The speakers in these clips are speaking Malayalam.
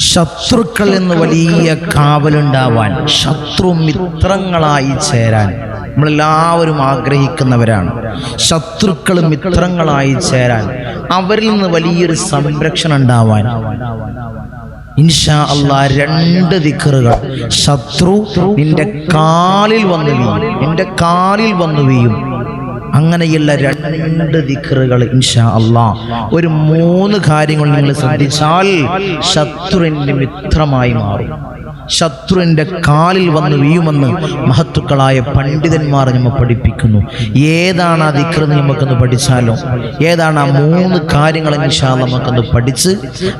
ശത്രുക്കൾ എന്ന് വലിയ കാവലുണ്ടാവാൻ ശത്രു മിത്രങ്ങളായി ചേരാൻ നമ്മളെല്ലാവരും ആഗ്രഹിക്കുന്നവരാണ്. ശത്രുക്കൾ മിത്രങ്ങളായി ചേരാൻ അവരിൽ നിന്ന് വലിയൊരു സംരക്ഷണം ഉണ്ടാവാൻ. ഇൻഷാ അല്ല രണ്ട് ദിക്കറുകൾ. ശത്രു നിന്റെ കാലിൽ വന്നു വീഴും. നിന്റെ കാലിൽ വന്നു വീഴും. അങ്ങനെയുള്ള രണ്ട് ദിക്കറുകൾ ഇൻഷാ അള്ളാ ഒരു മൂന്ന് കാര്യങ്ങൾ നിങ്ങൾ ശ്രദ്ധിച്ചാൽ ശത്രുവിന്റെ മിത്രമായി മാറും. ശത്രുവിന്റെ കാലിൽ വന്ന് വീയുമെന്ന് മഹത്തുക്കളായ പണ്ഡിതന്മാർ നമ്മൾ പഠിപ്പിക്കുന്നു. ഏതാണ് ആ ദിക്ർ എന്ന് നമുക്കൊന്ന് പഠിച്ചാലോ? ഏതാണ് ആ മൂന്ന് കാര്യങ്ങൾ ഇൻഷാ നമുക്കൊന്ന് പഠിച്ച്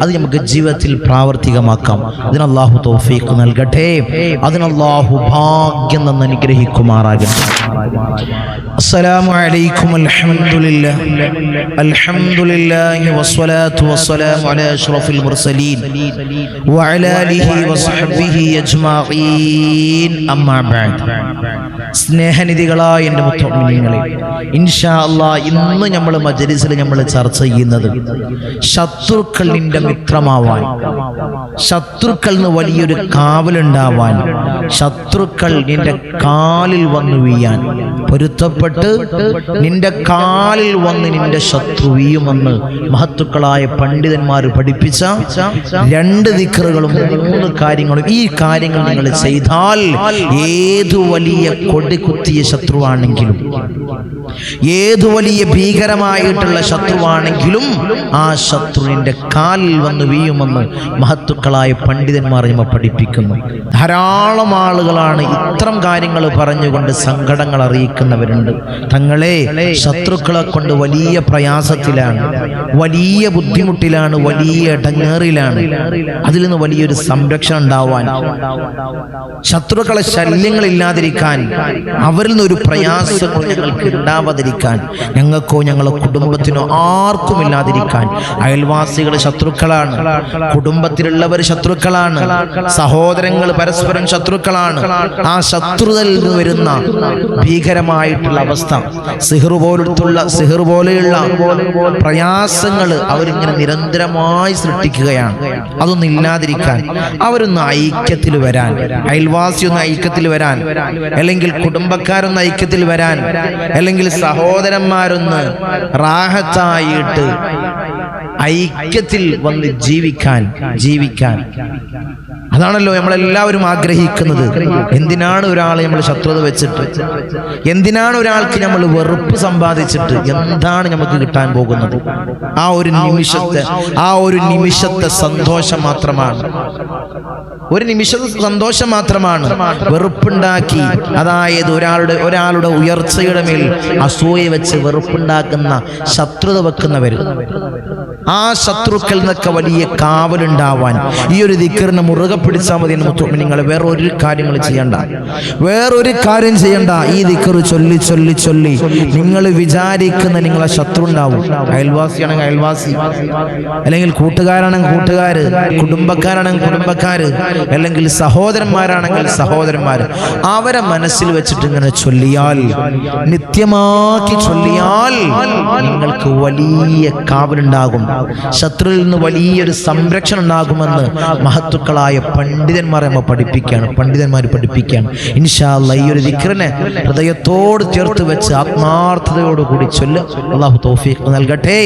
അത് നമുക്ക് ജീവിതത്തിൽ പ്രാവർത്തികമാക്കാം. അതിനല്ലാഹു തോഫീക്ക് നൽകട്ടെ. അതിനല്ലാഹു ഭാഗ്യം നിന്ന് അനുഗ്രഹിക്കുമാറാകട്ടെ. അസ്സലാമു അലൈക്കും അൽഹംദുലില്ലാ. അൽഹംദുലില്ലാഹി വസ്സലാത്തു വസ്സലാമു അലാ അഷ്റഫിൽ മുർസലീൻ. വഅലാ ആലിഹി വസഹ്ബിഹി സ്നേഹനിധികളായ എന്റെ മുത്തോമിനിയങ്ങളെ ഇൻഷാ അല്ലാ ഇന്ന് നമ്മൾ മജലിസിൽ നമ്മൾ ചർച്ച ചെയ്യുന്നത് ശത്രുക്കൾ നിന്റെ മിത്രമാവാൻ ശത്രുക്കൾ നിന്ന് വലിയൊരു കാവലുണ്ടാവാൻ ശത്രുക്കൾ നിന്റെ കാലിൽ വന്നു വീയാൻ. പൊരുത്തപ്പെട്ട് നിന്റെ കാലിൽ വന്ന് നിന്റെ ശത്രു വീയുമെന്ന് മഹത്തുക്കളായ പണ്ഡിതന്മാർ പഠിപ്പിച്ച രണ്ട് ദിക്കറുകളും മൂന്ന് കാര്യങ്ങളും ഈ കാര്യങ്ങൾ നിങ്ങൾ ചെയ്താൽ ഏതു വലിയ കൊടികുത്തിയ ശത്രുവാണെങ്കിലും ഏതു വലിയ ഭീകരമായിട്ടുള്ള ശത്രുവാണെങ്കിലും ആ ശത്രുവിന്റെ കാലിൽ വന്ന് വീയുമെന്ന് മഹത്തുക്കളായ പണ്ഡിതന്മാർ നമ്മൾ പഠിപ്പിക്കുന്നു. ധാരാളം ആളുകളാണ് ഇത്തരം കാര്യങ്ങൾ പറഞ്ഞുകൊണ്ട് സങ്കടങ്ങൾ അറിയിക്കുന്നവരുണ്ട്. തങ്ങളെ ശത്രുക്കളെ കൊണ്ട് വലിയ പ്രയാസത്തിലാണ് വലിയ ബുദ്ധിമുട്ടിലാണ് വലിയ ഇടങ്ങേറിലാണ് അതിൽ നിന്ന് വലിയൊരു സംരക്ഷണം ഉണ്ടാവാൻ. ശത്രുക്കളെ ശല്യങ്ങളില്ലാതിരിക്കാൻ അവരിൽ നിന്ന് ഒരു പ്രയാസങ്ങൾ ഞങ്ങൾക്ക് ഉണ്ടാവാതിരിക്കാൻ ഞങ്ങൾക്കോ ഞങ്ങളെ കുടുംബത്തിനോ ആർക്കും ഇല്ലാതിരിക്കാൻ. അയൽവാസികൾ ശത്രുക്കളാണ് കുടുംബത്തിലുള്ളവർ ശത്രുക്കളാണ് സഹോദരങ്ങൾ പരസ്പരം ശത്രുക്കളാണ്. ആ ശത്രുതയിൽ നിന്ന് വരുന്ന ഭീകരമായിട്ടുള്ള അവസ്ഥ സിഹർ പോലത്തുള്ള സിഹർ പോലെയുള്ള പ്രയാസങ്ങൾ അവരിങ്ങനെ നിരന്തരമായി സൃഷ്ടിക്കുകയാണ്. അതൊന്നും ഇല്ലാതിരിക്കാൻ അവരൊന്ന് ഐക്യത്തിൽ വരാൻ അയൽവാസി ഒന്ന് ഐക്യത്തിൽ വരാൻ അല്ലെങ്കിൽ കുടുംബക്കാരൊന്ന് ഐക്യത്തിൽ വരാൻ അല്ലെങ്കിൽ സഹോദരന്മാരൊന്ന് റാഹത്തായിട്ട് ഐക്യത്തിൽ വന്ന് ജീവിക്കാൻ ജീവിക്കാൻ. അതാണല്ലോ നമ്മളെല്ലാവരും ആഗ്രഹിക്കുന്നത്. എന്തിനാണ് ഒരാളെ നമ്മൾ ശത്രുത വെച്ചിട്ട്? എന്തിനാണ് ഒരാൾക്ക് നമ്മൾ വെറുപ്പ് സമ്പാദിച്ചിട്ട്? എന്താണ് നമുക്ക് കിട്ടാൻ പോകുന്നത്? ആ ഒരു നിമിഷത്തെ ആ ഒരു നിമിഷത്തെ സന്തോഷം മാത്രമാണ്. ഒരു നിമിഷത്തെ സന്തോഷം മാത്രമാണ് വെറുപ്പുണ്ടാക്കി അതായത് ഒരാളുടെ ഒരാളുടെ ഉയർച്ചയുടെ മേൽ അസൂയ വെച്ച് വെറുപ്പുണ്ടാക്കുന്ന ശത്രുത വെക്കുന്നവർ ആ ശത്രുക്കൾ നിന്നൊക്കെ വലിയ കാവലുണ്ടാവാൻ ഈ ഒരു ദിക്കറിനെ മുറുകെ പിടിച്ചാൽ മതി നിങ്ങൾ വേറെ ഒരു കാര്യങ്ങൾ ചെയ്യണ്ട. വേറൊരു കാര്യം ചെയ്യണ്ട. ഈ ദിക്കർ ചൊല്ലി ചൊല്ലി ചൊല്ലി. നിങ്ങൾ വിചാരിക്കുന്ന നിങ്ങളെ ശത്രു ഉണ്ടാവും. അയൽവാസിയാണെങ്കിൽ അയൽവാസി. അല്ലെങ്കിൽ കൂട്ടുകാരാണെങ്കിൽ കൂട്ടുകാര് കുടുംബക്കാരാണെങ്കിൽ കുടുംബക്കാര് അല്ലെങ്കിൽ സഹോദരന്മാരാണെങ്കിൽ സഹോദരന്മാർ. അവരെ മനസ്സിൽ വെച്ചിട്ട് ഇങ്ങനെ ചൊല്ലിയാൽ നിത്യമാക്കി ചൊല്ലിയാൽ നിങ്ങൾക്ക് വലിയ കാവലുണ്ടാകും. ശത്രുവിൽ നിന്ന് വലിയൊരു സംരക്ഷണം ഉണ്ടാകുമെന്ന് മഹത്തുക്കളായ പണ്ഡിതന്മാരെ നമ്മൾ പഠിപ്പിക്കുകയാണ്. പണ്ഡിതന്മാർ പഠിപ്പിക്കുകയാണ്. ഇൻഷാല്ല ഈ ഒരു ദിക്റിനെ ഹൃദയത്തോട് ചേർത്ത് വെച്ച് ആത്മാർത്ഥതയോടുകൂടി ചൊല്ല്. അള്ളാഹു തൗഫീഖ് നൽകട്ടെ.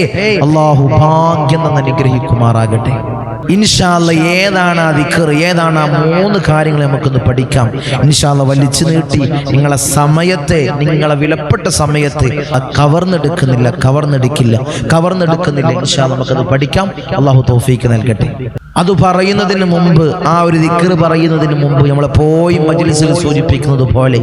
അള്ളാഹു ഭാഗ്യം നന്ന് അനുഗ്രഹിക്കുമാറാകട്ടെ. ഇൻഷാല്ല ഏതാണ് ആ ദിക്കർ ഏതാണ് ആ മൂന്ന് കാര്യങ്ങൾ നമുക്കൊന്ന് പഠിക്കാം. ഇൻഷാല്ല വലിച്ചു നീട്ടി നിങ്ങളെ സമയത്തെ നിങ്ങളെ വിലപ്പെട്ട സമയത്തെ അത് കവർന്നെടുക്കുന്നില്ല കവർന്നെടുക്കില്ല കവർന്നെടുക്കുന്നില്ല. ഇൻഷാല്ല നമുക്കത് പഠിക്കാം. അള്ളാഹു തോഫീക്ക് നൽകട്ടെ. അത് പറയുന്നതിന് മുമ്പ് ആ ഒരു ദിക്കർ പറയുന്നതിന് മുമ്പ് നമ്മളെ പോയി മജ്ലിസിൽ സൂചിപ്പിക്കുന്നത് പോലെ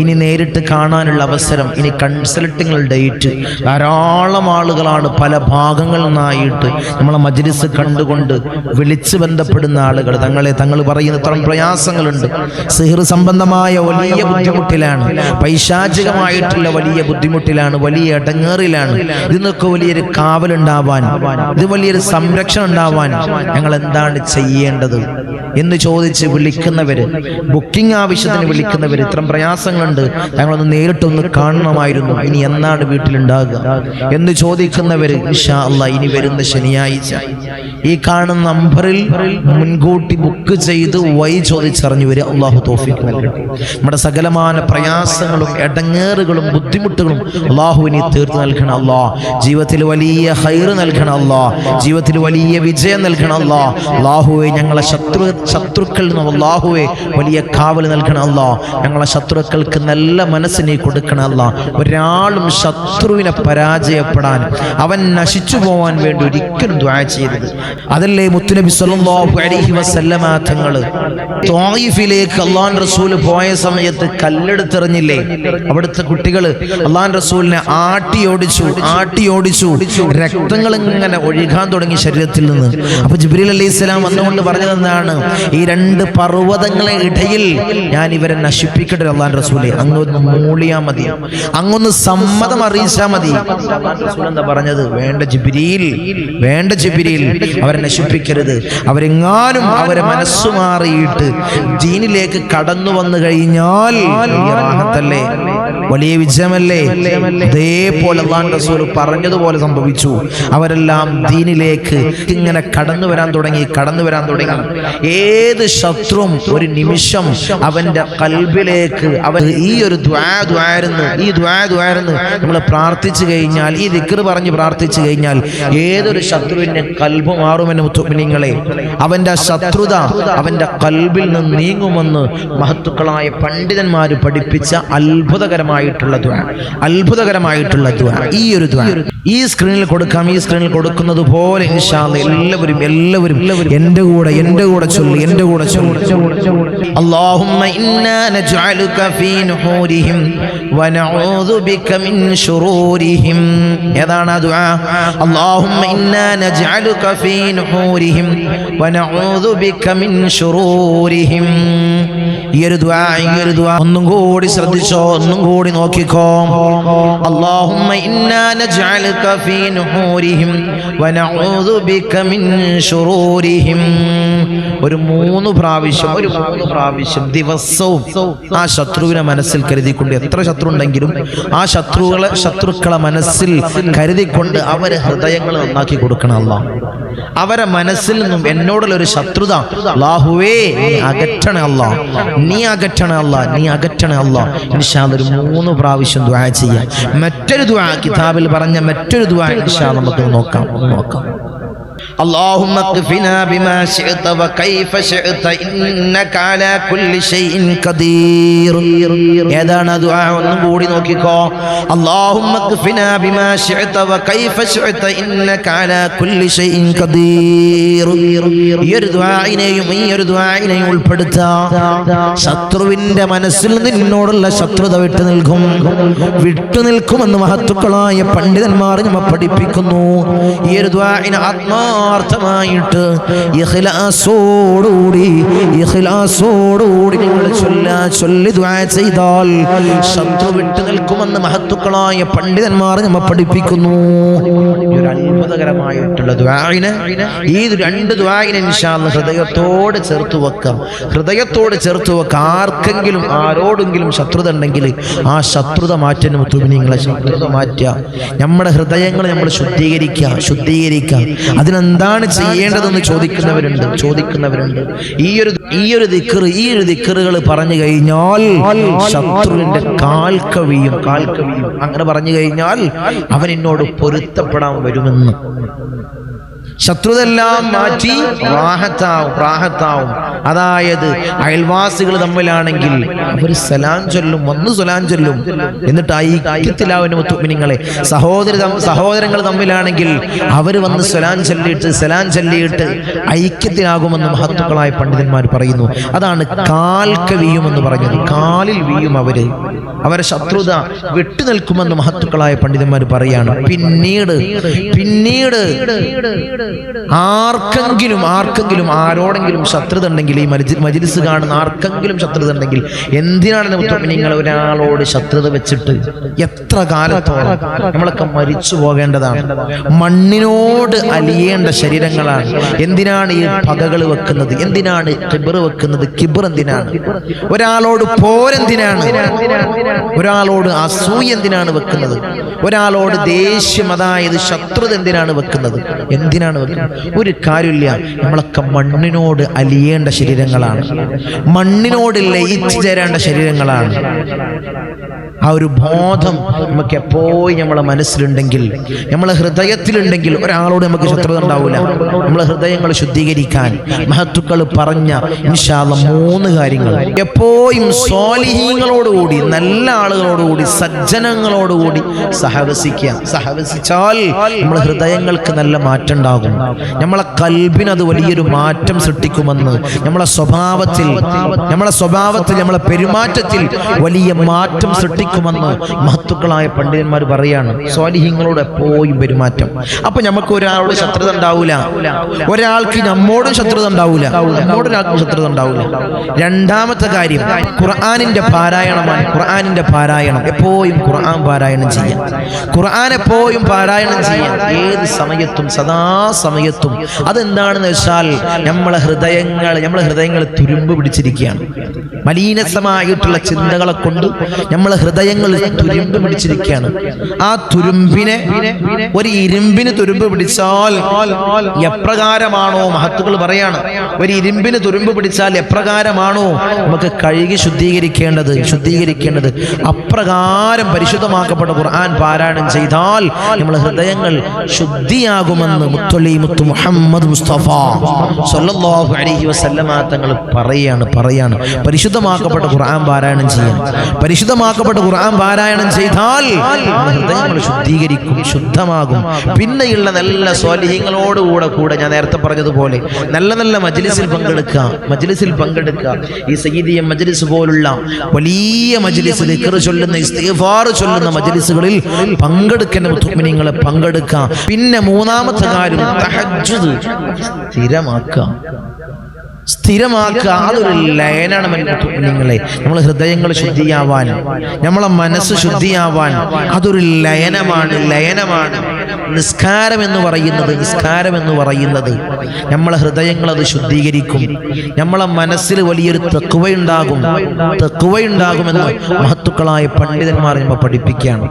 ഇനി നേരിട്ട് കാണാനുള്ള അവസരം ഇനി കൺസൾട്ടിങ്ങൾ ഡേറ്റ് ധാരാളം ആളുകളാണ് പല ഭാഗങ്ങളിൽ നിന്നായിട്ട് നമ്മളെ മജ്ലിസ് കണ്ടുകൊണ്ട് വിളിച്ച് ബന്ധപ്പെടുന്ന ആളുകൾ. തങ്ങളെ തങ്ങൾ പറയുന്ന ഇത്തരം പ്രയാസങ്ങളുണ്ട്. സിഹിർ സംബന്ധമായ വലിയ ബുദ്ധിമുട്ടിലാണ്. പൈശാചികമായിട്ടുള്ള വലിയ ബുദ്ധിമുട്ടിലാണ്. വലിയ ഇടങ്ങേറിലാണ് ഇതിനൊക്കെ വലിയൊരു കാവലുണ്ടാവാൻ ഇത് വലിയൊരു സംരക്ഷണം ഉണ്ടാവാൻ ഞങ്ങൾ എന്താണ് ചെയ്യേണ്ടത് എന്ന് ചോദിച്ച് വിളിക്കുന്നവര് ബുക്കിംഗ് ആവശ്യത്തിന് വിളിക്കുന്നവര് ഇത്തരം പ്രയാസങ്ങളുണ്ട്. ഞങ്ങളൊന്ന് നേരിട്ടൊന്ന് കാണണമായിരുന്നു. ഇനി എന്നാണ് വീട്ടിലുണ്ടാകുക എന്ന് ചോദിക്കുന്നവര് ഇൻഷാ അല്ലാ ഇനി വരുന്ന ശനിയാഴ്ച. ഈ കാണുന്ന നമ്പറിൽ മുൻകൂട്ടി ബുക്ക് ചെയ്ത് വൈ ചോദിച്ചറിഞ്ഞു വരിക അള്ളാഹു തോഫിക്ക് നൽകട്ടെ. നമ്മുടെ സകലമാന പ്രയാസങ്ങളും എടങ്ങേറുകളും ബുദ്ധിമുട്ടുകളും അള്ളാഹുവിനെ തീർത്ത് നൽകണം അല്ലാ ജീവിതത്തിൽ വലിയ ഹൈറ് നൽകണം അല്ലാ ജീവിതത്തിൽ വലിയ വിജയം നൽകണം അല്ലാ അള്ളാഹുവെ ഞങ്ങളെ ശത്രു ശത്രുക്കളിൽ നിന്നും അള്ളാഹുവെ വലിയ കാവൽ നൽകണം അല്ലാ ഞങ്ങളെ ശത്രുക്കൾക്ക് നല്ല മനസ്സിനെ കൊടുക്കണം അല്ലാ ഒരാളും ശത്രുവിനെ പരാജയപ്പെടാൻ അവൻ നശിച്ചു പോവാൻ വേണ്ടി ഒരിക്കലും ദ്വാ ചെയ്തത് അതല്ലേ മുത്തുനബി അലൈഹി വസല്ലമ തങ്ങൾ ത്വായിഫിലേക്ക് അള്ളാൻ റസൂൽ പോയ സമയത്ത് കല്ലെടുത്തെറിഞ്ഞില്ലേ? അവിടുത്തെ കുട്ടികൾ അള്ളാൻ റസൂലിനെ ആട്ടിയോടിച്ചു ആട്ടിയോടിച്ചു രക്തങ്ങൾ ഇങ്ങനെ ഒഴുകാൻ തുടങ്ങി ശരീരത്തിൽ നിന്ന്. അപ്പൊ ജിബ്രീൽ അലൈഹി സ്വലാം വന്നുകൊണ്ട് പറഞ്ഞതെന്നാണ് ഈ രണ്ട് പർവതങ്ങളെ ഇടയിൽ ഞാൻ ഇവരെ നശിപ്പിക്കട്ടെ അള്ളാൻ റസൂലെ. അങ്ങൊന്ന് മൂളിയാ മതി. അങ്ങൊന്ന് സമ്മതം അറിയിച്ചാ മതി. എന്താ പറഞ്ഞത്? വേണ്ട ജിബിരിയിൽ വേണ്ട ജിബിരിയിൽ അവരെ നശിപ്പിക്കരുത്. അവരെങ്ങാനും അവരെ മനസ്സു മാറിയിട്ട് കടന്നു വന്നു കഴിഞ്ഞാൽ റാഹത്തല്ലേ? വലിയ വിജയമല്ലേ? അതേപോലെ പറഞ്ഞതുപോലെ സംഭവിച്ചു. അവരെല്ലാം ദീനിലേക്ക് ഇങ്ങനെ കടന്നു വരാൻ തുടങ്ങി കടന്നു വരാൻ തുടങ്ങി. ഏത് ശത്രുവും ഒരു നിമിഷം അവന്റെ കൽബിലേക്ക് അവൻ ഈ ഒരു ദ്വാരുന്ന് ഈ ദ്വാരുന്ന് നമ്മൾ പ്രാർത്ഥിച്ചു കഴിഞ്ഞാൽ ഈ ദിക്കർ പറഞ്ഞ് പ്രാർത്ഥിച്ചു കഴിഞ്ഞാൽ ഏതൊരു ശത്രുവിന്റെ കൽബ് മാറുമെന്ന് മുത്തുമിനിങ്ങളെ? അവന്റെ ശത്രുത അവന്റെ കൽബിൽ നിന്ന് നീങ്ങുമെന്ന് മഹത്തുക്കളായ പണ്ഡിതന്മാർ പഠിപ്പിച്ച അത്ഭുതകരമായിട്ടുള്ള ദ്വാ അത്ഭുതകരമായിട്ടുള്ള ദ്വാ ഈ ഒരു ദ്വാ ഈ സ്ക്രീനിൽ കൊടുക്കാം ഈ സ്ക്രീനിൽ കൊടുക്കുന്നത് പോലെ ഇൻഷാല്ല എല്ലാവരും എല്ലാവരും എന്റെ കൂടെ എന്റെ കൂടെ ചൊല്ലി എന്റെ കൂടെ ചൊല്ലി اللهم إنا نجعلك في نحورهم ونعوذ بك من شرورهم ഏതാണ് ആ ദുആ اللهم إنا نجعلك في نحورهم ونعوذ بك من شرورهم ഈ ഒരു ദുആ ഈ ഒരു ദുആ ഒന്നും കൂടി ശ്രദ്ധിച്ചോ ഒന്നും കൂടി നോക്കിക്കോ اللهم إنا نجعلك في نحورهم ونعوذ بك من شرورهم ഒരു മൂന്ന് പ്രാവശ്യം ഒരു മൂന്ന് പ്രാവശ്യം ദിവസവും ആ ശത്രുവിനെ മനസ്സിൽ കരുതിക്കൊണ്ട് എത്ര ശത്രു ഉണ്ടെങ്കിലും ആ ശത്രുക്കളെ ശത്രുക്കളെ മനസ്സിൽ കരുതിക്കൊണ്ട് അവരെ ഹൃദയങ്ങൾ നന്നാക്കി കൊടുക്കണം അല്ല അവരെ മനസ്സിൽ നിന്നും എന്നോടുള്ള ഒരു ശത്രുത. അല്ലാഹുവേ നീ അകറ്റണ അല്ല. നീ അകറ്റണ അല്ല നീ അകറ്റണ അല്ല. ഇൻഷാ ഒരു മൂന്ന് പ്രാവശ്യം ദ്വാ ചെയ്യാം. മറ്റൊരു ദ്വാ കിതാബിൽ പറഞ്ഞ മറ്റൊരു ദ്വാ ഇൻഷാ നമുക്ക് നോക്കാം നോക്കാം. اللهم اكفنا بما شئت وكيف شئت انك على كل شيء قدير ഏതാണ് ദുആ ഒന്നും കൂടി നോക്കിക്കോ اللهم اكفنا بما شئت وكيف شئت انك على كل شيء قدير ഈ ഒരു ദുആഇനെയും ഈ ഒരു ദുആഇനെയും ഉൾപ്പെടുത്താം ശത്രുവിന്റെ മനസ്സിൽ നിന്നോടുള്ള ശത്രുത വിട്ടു നിൽക്കും വിട്ടു നിൽക്കുമെന്ന് മഹത്തുക്കളായ പണ്ഡിതന്മാർ നമ്മ പഠിപ്പിക്കുന്നു ഈ ഒരു ദ്വാഇന് ആത്മാർത്ഥമായിട്ട് ഇഖ്ലാസോടുകൂടി ഇഖ്ലാസോടുകൂടി നിങ്ങൾ ചൊല്ലാ ചൊല്ലി ദുആ ചെയ്താൽ ശത്രു വിട്ടു നിൽക്കുമെന്ന് മഹത്തുക്കളായ പണ്ഡിതന്മാർ നമ്മെ പഠിപ്പിക്കുന്നു. ഒരു അത്ഭുതകരമായിട്ടുള്ള ദ്വാഇന് ഈ രണ്ട് ദ്വാഇനെ ഇൻഷാല്ല ഹൃദയത്തോട് ചേർത്ത് വെക്കാം. ഹൃദയത്തോട് ചേർത്ത് വെക്കാം. ആർക്കെങ്കിലും ആരോടെങ്കിലും ശത്രുത ഉണ്ടെങ്കിൽ ആ ശത്രുത മാറ്റാൻ മുത്തുമിനിങ്ങളെ ശത്രുത മാറ്റുക. നമ്മുടെ ഹൃദയങ്ങളെ നമ്മൾ ശുദ്ധീകരിക്കുക ശുദ്ധീകരിക്കുക. അതിനെന്താണ് ചെയ്യേണ്ടതെന്ന് ചോദിക്കുന്നവരുണ്ട് ചോദിക്കുന്നവരുണ്ട്. ഈ ഒരു ഈ ഒരു ദിക്കറ് ഈ ഒരു ദിക്കറുകൾ പറഞ്ഞു കഴിഞ്ഞാൽ ശത്രുവിന്റെ കാൽ കവിയും കാൽ കവിയും. അങ്ങനെ പറഞ്ഞു കഴിഞ്ഞാൽ അവൻ എന്നോട് പൊരുത്തപ്പെടാൻ വരുമെന്ന്. ശത്രുതെല്ലാം മാറ്റി റാഹത്താവും റാഹത്താവും. അതായത് അയൽവാസികൾ തമ്മിലാണെങ്കിൽ അവർ സലാം ചൊല്ലും വന്ന് സലാം ചൊല്ലും. എന്നിട്ട് ഐക്യത്തിലാവുന്ന മുത്തുമിനിങ്ങളെ സഹോദര സഹോദരങ്ങൾ തമ്മിലാണെങ്കിൽ അവർ വന്ന് സലാം ചൊല്ലിയിട്ട് സലാം ചൊല്ലിയിട്ട് ഐക്യത്തിലാകുമെന്ന് മഹത്തുക്കളായ പണ്ഡിതന്മാർ പറയുന്നു. അതാണ് കാൽക്ക വീയുമെന്ന് പറഞ്ഞത്. കാലിൽ വീയും അവർ. അവരെ ശത്രുത വിട്ടു നിൽക്കുമെന്ന് മഹത്തുക്കളായ പണ്ഡിതന്മാർ പറയാണ്. പിന്നീട് പിന്നീട് ആർക്കെങ്കിലും ആർക്കെങ്കിലും ആരോടെങ്കിലും ശത്രുത ഉണ്ടെങ്കിൽ ഈ മജിലിസ് കാണുന്ന ആർക്കെങ്കിലും ശത്രുത ഉണ്ടെങ്കിൽ എന്തിനാണ് നിങ്ങൾ ഒരാളോട് ശത്രുത വെച്ചിട്ട് എത്ര കാലത്തോളം നമ്മളൊക്കെ മരിച്ചു പോകേണ്ടതാണ്? മണ്ണിനോട് അലിയേണ്ട ശരീരങ്ങളാണ്. എന്തിനാണ് ഈ പകകൾ വെക്കുന്നത്? എന്തിനാണ് കിബർ വെക്കുന്നത്? കിബർ എന്തിനാണ്? ഒരാളോട് പോരെന്തിനാണ് ഒരാളോട് അസൂയ എന്തിനാണ് വെക്കുന്നത്? ഒരാളോട് ദേഷ്യം അതായത് ശത്രുത എന്തിനാണ് വെക്കുന്നത്? എന്തിനാണ് വെക്കുന്നത്. ഒരു കാര്യമില്ല. നമ്മളൊക്കെ മണ്ണിനോട് അലിയേണ്ട ശരീരങ്ങളാണ്. മണ്ണിനോട് ലയിച്ചു ചേരേണ്ട ശരീരങ്ങളാണ്. ആ ഒരു ബോധം നമുക്ക് എപ്പോഴും നമ്മളെ മനസ്സിലുണ്ടെങ്കിൽ നമ്മളെ ഹൃദയത്തിലുണ്ടെങ്കിൽ ഒരാളോട് നമുക്ക് ശത്രുത ഉണ്ടാവില്ല. നമ്മളെ ഹൃദയങ്ങൾ ശുദ്ധീകരിക്കാൻ മഹത്തുക്കൾ പറഞ്ഞ ഇൻഷാല്ല മൂന്ന് കാര്യങ്ങൾ. എപ്പോഴും സ്വാലിഹീങ്ങളോടുകൂടി നല്ല ആളുകളോടുകൂടി സജ്ജനങ്ങളോടുകൂടി സഹവസിക്കുക. സഹവസിച്ചാൽ നമ്മളെ ഹൃദയങ്ങൾക്ക് നല്ല മാറ്റം ഉണ്ടാകും. നമ്മളെ കൽബിനത് വലിയൊരു മാറ്റം സൃഷ്ടിക്കുമെന്ന് നമ്മളെ സ്വഭാവത്തിൽ നമ്മളെ സ്വഭാവത്തിൽ നമ്മളെ പെരുമാറ്റത്തിൽ വലിയ മാറ്റം സൃഷ്ടിക്കുമെന്ന് മഹത്തുക്കളായ പണ്ഡിതന്മാർ പറയാണ്. സ്വാലിഹ്യങ്ങളോട് എപ്പോഴും പെരുമാറ്റം. അപ്പൊ നമുക്ക് ഒരാളോട് ശത്രുത ഉണ്ടാവൂല. ഒരാൾക്ക് നമ്മോടും ശത്രുത ഉണ്ടാവൂല. നമ്മോട് ഒരാൾക്കും ശത്രുത ഉണ്ടാവൂല. രണ്ടാമത്തെ കാര്യം ഖുർആാനിന്റെ പാരായണമാണ് ഖുർആാനിന്റെ പാരായണം. എപ്പോഴും ഖുർആൻ പാരായണം ചെയ്യാം. ഖുർആൻ എപ്പോഴും പാരായണം ചെയ്യാം. ഏത് സമയത്തും സദാ സമയത്തും. അതെന്താണെന്ന് വെച്ചാൽ നമ്മളെ ഹൃദയങ്ങൾ നമ്മളെ ഹൃദയങ്ങൾ തുരുമ്പ് പിടിച്ചിരിക്കുകയാണ്. മലീനസമായിട്ടുള്ള ചിന്തകളെ കൊണ്ട് നമ്മളെ ഹൃദയങ്ങൾ തുരുമ്പ് പിടിച്ചിരിക്കുകയാണ്. ആ തുരുമ്പിനെ ഒരു ഇരുമ്പിന് തുരുമ്പ് പിടിച്ചാൽ എപ്രകാരമാണോ? മഹത്തുക്കൾ പറയാണ് ഒരു ഇരുമ്പിന് തുരുമ്പ് പിടിച്ചാൽ എപ്രകാരമാണോ? നമുക്ക് കഴുകി ശുദ്ധീകരിക്കേണ്ടത് ശുദ്ധീകരിക്കേണ്ടത് അപ്രകാരം പരിശുദ്ധമാക്കപ്പെട്ട ഖുർആൻ പാരായണം ചെയ്താൽ നമ്മളെ ഹൃദയങ്ങൾ ശുദ്ധിയാകുമെന്ന് മുത്തൊള്ളി മുത്തു മുഹമ്മദ് മുസ്തഫ. സല്ലല്ലാഹു അലൈഹി വസല്ലമ തങ്ങൾ പറയാണ് പറയാണ്. പരിശുദ്ധമാക്കപ്പെട്ട ഖുർആൻ പാരായണം ചെയ്യാൻ പരിശുദ്ധമാക്കപ്പെട്ട ഖുർആൻ പാരായണം ചെയ്താൽ ഹൃദയങ്ങൾ ശുദ്ധീകരിക്കും ശുദ്ധമാകും. പിന്നെയുള്ള നല്ല സ്വാലിഹ്യങ്ങളോടുകൂടെ കൂടെ ഞാൻ നേരത്തെ പറഞ്ഞതുപോലെ നല്ല നല്ല മജ്ലിസിൽ പങ്കെടുക്കുക മജ്ലിസിൽ പങ്കെടുക്കുക. ഈ സയ്യിദിയ മജ്ലിസ് പോലുള്ള വലിയ മജ്ലിസ് ദിക്ർ ചൊല്ലുന്ന ഇസ്തിഗ്ഫാർ ചൊല്ലുന്ന മജ്ലിസുകളിൽ പങ്കെടുക്കുന്ന മുത്തുമിനിങ്ങളെ പങ്കെടുക്കുക. പിന്നെ മൂന്നാമത്തെ കാര്യം തഹജ്ജുദ് സ്ഥിരമാക്കുക സ്ഥിരമാക്കുക. അതൊരു ലയനാണ് നിങ്ങളെ. നമ്മൾ ഹൃദയങ്ങൾ ശുദ്ധിയാവാൻ നമ്മളെ മനസ്സ് ശുദ്ധിയാവാൻ അതൊരു ലയനമാണ്. ലയനമാണ്. നിസ്കാരം എന്ന് പറയുന്നത് നിസ്കാരം എന്ന് പറയുന്നത്. നമ്മളെ ഹൃദയങ്ങൾ അത് ശുദ്ധീകരിക്കും. നമ്മളെ മനസ്സിൽ വലിയൊരു തെക്കുവയുണ്ടാകും തെക്കുവയുണ്ടാകുമെന്ന് മഹത്തുക്കളായ പണ്ഡിതന്മാർ നമ്മൾ പഠിപ്പിക്കുകയാണ്.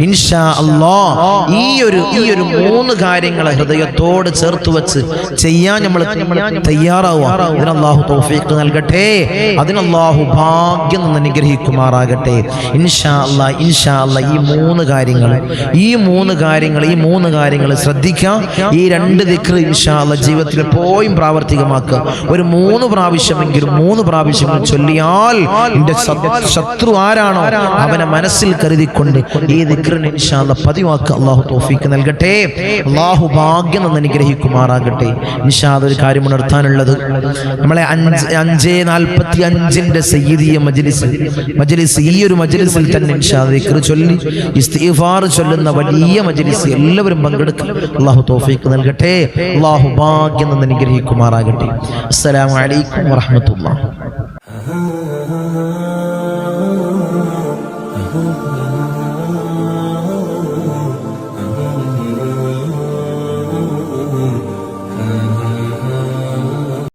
ഇൻഷാ അല്ലാ ഈ ഒരു ഈ ഒരു മൂന്ന് കാര്യങ്ങളെ ഹൃദയത്തോട് ചേർത്ത് വെച്ച് ചെയ്യാൻ നമ്മൾ തയ്യാറാവുക. അള്ളാഹു തൗഫീഖ് നൽകട്ടെ. അതിനല്ലാഹു ഭാഗ്യം നിന്ന് അനുഗ്രഹിക്കുമാറാകട്ടെ. ഇൻഷാ അല്ല ഇൻഷാ അല്ല ഈ മൂന്ന് കാര്യങ്ങൾ ഈ മൂന്ന് കാര്യങ്ങൾ ഈ മൂന്ന് കാര്യങ്ങൾ ശ്രദ്ധിക്കാം. ഈ രണ്ട് ദിക്ർ ഇൻഷാ അല്ല ജീവിതത്തിൽ എപ്പോഴും പ്രാവർത്തികമാക്കുക. ഒരു മൂന്ന് പ്രാവശ്യമെങ്കിലും മൂന്ന് പ്രാവശ്യങ്ങൾ ചൊല്ലിയാൽ നിന്റെ ശത്രു ആരാണോ അവനെ മനസ്സിൽ കരുതിക്കൊണ്ട് ഈ ദിക്റിന് ഇൻഷാ അല്ല പതിവാക്കുക. അള്ളാഹു തൗഫീഖ് നൽകട്ടെ. അള്ളാഹു ഭാഗ്യം നിന്ന് അനുഗ്രഹിക്കുമാറാകട്ടെ. ഇൻഷാ അതൊരു കാര്യം ഉണർത്താനുള്ളത്. നമ്മളെ അഞ്ച് അഞ്ച് നാൽപ്പത്തി അഞ്ചിന്റെ സയ്യിദിയ മജ്ലിസ്. മജ്ലിസ് ഈ ഒരു മജ്ലിസിൽ തന്നെ ഇൻഷാ ദിക്ർ ചൊല്ലി ഇസ്തിഗ്ഫാർ ചൊല്ലുന്ന വലിയ മജ്ലിസ് എല്ലാവരും പങ്കെടുക്കും. അള്ളാഹു തൗഫീഖ് നൽകട്ടെ. അള്ളാഹു ഭാഗ്യം നിന്ന് അനുഗ്രഹിക്കുമാറാകട്ടെ. അസ്സലാമലൈക്കും അലൈക്കും വറഹ്മത്തുള്ളാഹി.